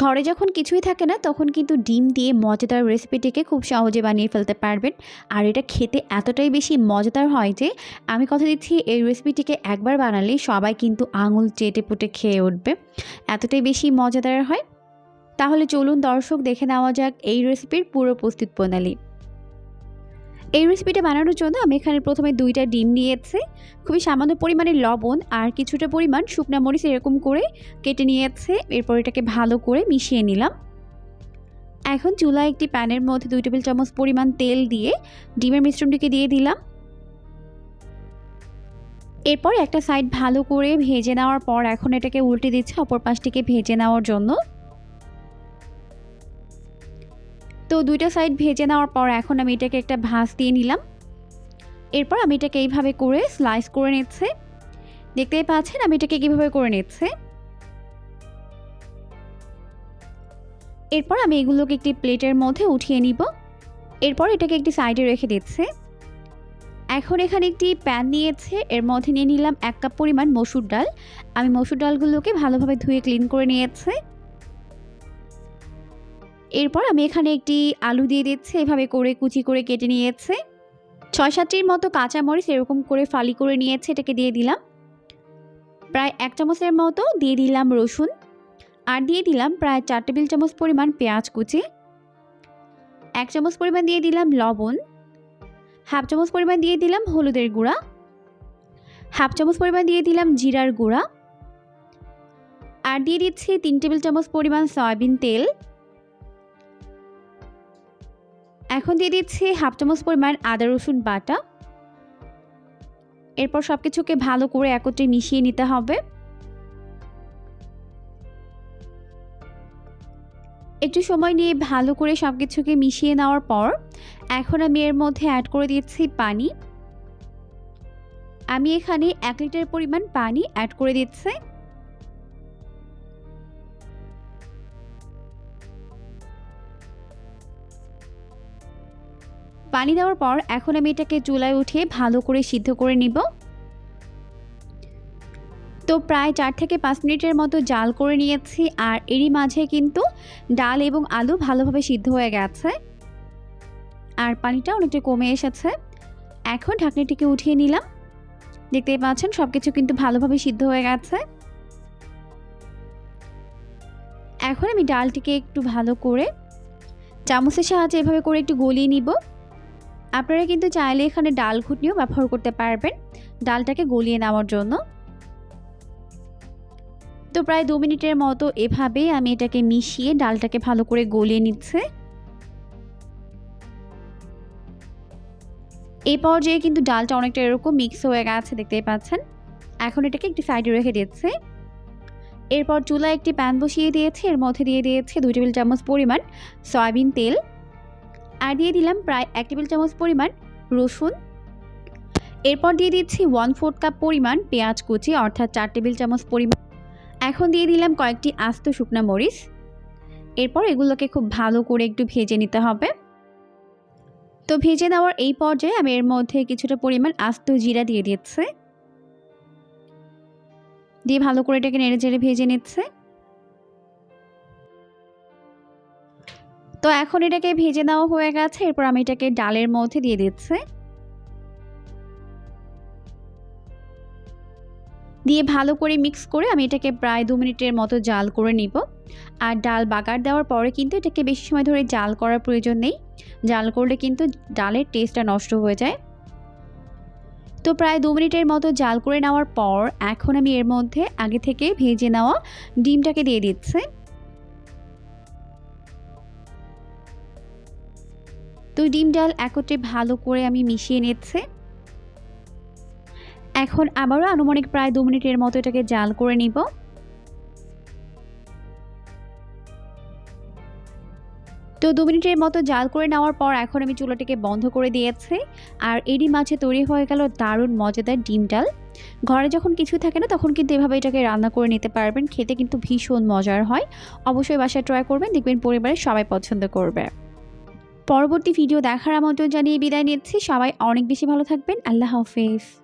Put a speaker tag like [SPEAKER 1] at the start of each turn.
[SPEAKER 1] ঘরে যখন কিছুই থাকে না, তখন কিন্তু ডিম দিয়ে মজাদার রেসিপিটিকে খুব সহজে বানিয়ে ফেলতে পারবেন। আর এটা খেতে এতটাই বেশি মজাদার হয় যে, আমি কথা দিচ্ছি, এই রেসিপিটিকে একবার বানালে সবাই কিন্তু আঙুল চেটে পুটে খেয়ে উঠবে। এতটাই বেশি মজাদার হয়। তাহলে চলুন দর্শক দেখে নেওয়া যাক এই রেসিপির পুরো প্রস্তুত প্রণালী। এই রেসিপিটা বানানোর জন্য আমি এখানে প্রথমে দুইটা ডিম নিয়েছি। খুবই সামান্য পরিমাণে লবণ আর কিছুটা পরিমাণ শুকনা মরিচ এরকম করে কেটে নিয়েছে। এরপর এটাকে ভালো করে মিশিয়ে নিলাম। এখন চুলায় একটি প্যানের মধ্যে দুই টেবিল চামচ পরিমাণ তেল দিয়ে ডিমের মিশ্রণটিকে দিয়ে দিলাম। এরপর একটা সাইড ভালো করে ভেজে নেওয়ার পর এখন এটাকে উল্টে দিচ্ছে, অপর পাশটিকে ভেজে নেওয়ার জন্য। তো দুইটা সাইড ভেজে নেওয়ার পর এখন আমি এটাকে একটা ভাঁজ দিয়ে নিলাম। এরপর আমি এটাকে এইভাবে করে স্লাইস করে নিচ্ছে। দেখতেই পাচ্ছেন আমি এটাকে কীভাবে করে নিচ্ছে। এরপর আমি এগুলোকে একটি প্লেটের মধ্যে উঠিয়ে নিব। এরপর এটাকে একটি সাইডে রেখে দিচ্ছে। এখন এখানে একটি প্যান নিয়েছে। এর মধ্যে নিয়ে নিলাম এক কাপ পরিমাণ মসুর ডাল। আমি মসুর ডালগুলোকে ভালোভাবে ধুয়ে ক্লিন করে নিয়েছে। এরপর আমি এখানে একটি আলু দিয়ে দিচ্ছি, এভাবে করে কুচি করে কেটে নিয়েছে। ছয় সাতটির মতো কাঁচামরিচ এরকম করে ফালি করে নিয়েছে, এটাকে দিয়ে দিলাম। প্রায় এক চামচের মতো দিয়ে দিলাম রসুন আর দিয়ে দিলাম প্রায় চার টেবিল চামচ পরিমাণ পেঁয়াজ কুচি, এক চামচ পরিমাণ দিয়ে দিলাম লবণ, হাফ চামচ পরিমাণ দিয়ে দিলাম হলুদের গুঁড়া, হাফ চামচ পরিমাণ দিয়ে দিলাম জিরার গুঁড়া আর দিয়ে দিচ্ছি তিন টেবিল চামচ পরিমাণ সয়াবিন তেল। এখন দিয়ে দিচ্ছি হাফ চামচ পরিমাণ আদা, রসুন বাটা। এরপর সব কিছুকে ভালো করে একত্রে মিশিয়ে নিতে হবে। একটু সময় নিয়ে ভালো করে সব কিছুকে মিশিয়ে নেওয়ার পর এখন আমি এর মধ্যে অ্যাড করে দিচ্ছি পানি। আমি এখানে এক লিটার পরিমাণ পানি অ্যাড করে দিচ্ছি। পানি দেওয়ার পর এখন আমি এটাকে চুলায় উঠিয়ে ভালো করে সিদ্ধ করে নিব। তো প্রায় চার থেকে পাঁচ মিনিটের মতো জাল করে নিয়েছি আর এরই মাঝে কিন্তু ডাল এবং আলু ভালোভাবে সিদ্ধ হয়ে গেছে। আর পানিটা অনেকটা কমে এসেছে। এখন ঢাকনিটিকে উঠিয়ে নিলাম। দেখতেই পাচ্ছেন সব কিছু কিন্তু ভালোভাবে সিদ্ধ হয়ে গেছে। এখন আমি ডালটিকে একটু ভালো করে চামচের সাহায্যে এভাবে করে একটু গলিয়ে নিব। আপনারা কিন্তু চাইলে এখানে ডাল ঘুটনিও ব্যবহার করতে পারবেন ডালটাকে গলিয়ে নেওয়ার জন্য। তো প্রায় দু মিনিটের মতো এভাবে আমি এটাকে মিশিয়ে ডালটাকে ভালো করে গলিয়ে নিচ্ছে। এই পর্যায়ে কিন্তু ডালটা অনেকটা এরকম মিক্স হয়ে গেছে, দেখতেই পাচ্ছেন। এখন এটাকে একটি সাইডে রেখে দিচ্ছে। এরপর চুলায় একটি প্যান বসিয়ে দিয়েছে, এর মধ্যে দিয়ে দিয়েছে দুই টেবিল চামচ পরিমাণ সয়াবিন তেল। আর দিয়ে দিলাম প্রায় এক টেবিল চামচ পরিমাণ রসুন। এরপর দিয়ে দিচ্ছি ওয়ান ফোর্থ কাপ পরিমাণ পেঁয়াজ কুচি, অর্থাৎ চার টেবিল চামচ পরিমাণ। এখন দিয়ে দিলাম কয়েকটি আস্ত শুকনা মরিচ। এরপর এগুলোকে খুব ভালো করে একটু ভেজে নিতে হবে। তো ভেজে নেওয়ার এই পর্যায়ে আমি এর মধ্যে কিছুটা পরিমাণ আস্ত জিরা দিয়ে দিচ্ছে। দিয়ে ভালো করে এটাকে নেড়ে চেড়ে ভেজে নিচ্ছে। তো এখন এটাকে ভেজে নেওয়া হয়ে গেছে, এরপর আমি এটাকে ডালের মধ্যে দিয়ে দিচ্ছে। দিয়ে ভালো করে মিক্স করে আমি এটাকে প্রায় দু মিনিটের মতো জাল করে নিব। আর ডাল বাগার দেওয়ার পরে কিন্তু এটাকে বেশি সময় ধরে জাল করার প্রয়োজন নেই। জাল করলে কিন্তু ডালের টেস্টটা নষ্ট হয়ে যায়। তো প্রায় দু মিনিটের মতো জাল করে নেওয়ার পর এখন আমি এর মধ্যে আগে থেকে ভেজে নেওয়া ডিমটাকে দিয়ে দিচ্ছে। তো ডিম ডাল একত্রে ভালো করে আমি মিশিয়ে নিচ্ছে। এখন আবারও আনুমানিক প্রায় দু মিনিটের মতো এটাকে জাল করে নিব। তো দু মিনিটের মতো জাল করে নেওয়ার পর এখন আমি চুলাটিকে বন্ধ করে দিয়েছি। আর এরই মাছে তৈরি হয়ে গেল দারুণ মজাদার ডিম ডাল। ঘরে যখন কিছু থাকে না, তখন কিন্তু এভাবে এটাকে রান্না করে নিতে পারবেন। খেতে কিন্তু ভীষণ মজার হয়। অবশ্যই বাসায় ট্রাই করবেন, দেখবেন পরিবারের সবাই পছন্দ করবে। পরবর্তী ভিডিও দেখার আমন্ত্রণ জানিয়ে বিদায় নিচ্ছি। সবাই অনেক বেশি ভালো থাকবেন। আল্লাহ হাফেজ।